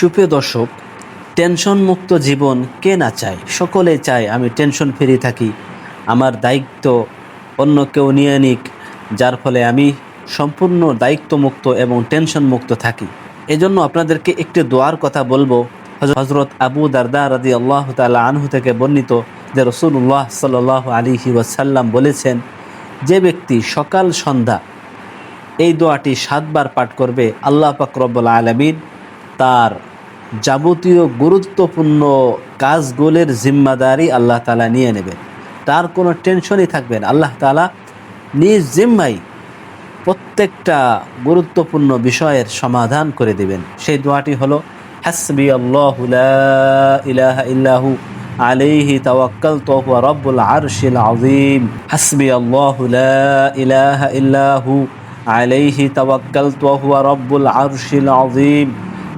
সুপ্রিয় দর্শক টেনশন মুক্ত জীবন কে না চায়? সকলে চায় আমি টেনশন ফ্রি থাকি। আমার দায়িত্ব অন্য কেউ নিয়ে নিক, যার ফলে আমি সম্পূর্ণ দায়িত্বমুক্ত এবং টেনশন মুক্ত থাকি। এজন্য আপনাদেরকে একটি দোয়ার কথা বলব। হজরত আবু দারদা রাদি আল্লাহ তালা আনহু থেকে বর্ণিত যে রসুল্লাহ সাল আলিহি ওয়াসাল্লাম বলেছেন, যে ব্যক্তি সকাল, সন্ধ্যা এই দোয়াটি সাতবার পাঠ করবে, আল্লাহ পাকরব্বুল আলমিন তার যাবতীয় গুরুত্বপূর্ণ কাজগুলির জিম্মাদারি আল্লাহ তালা নিয়ে নেবেন। তার কোনো টেনশনই থাকবে না। আল্লাহ তালা নিজ জিম্মাই প্রত্যেকটা গুরুত্বপূর্ণ বিষয়ের সমাধান করে দেবেন। সেই দোয়াটি হলো, হাসবি ইল্লাহু আলাইহি তাওয়াক্কালতু ওয়া হুয়া রাব্বুল আরশিল আযীম। হাসবি আল্লাহ ইল্লাহু আলাইহি তাওয়াক্কালতু ওয়া হুয়া রাব্বুল আরশিল আযীম।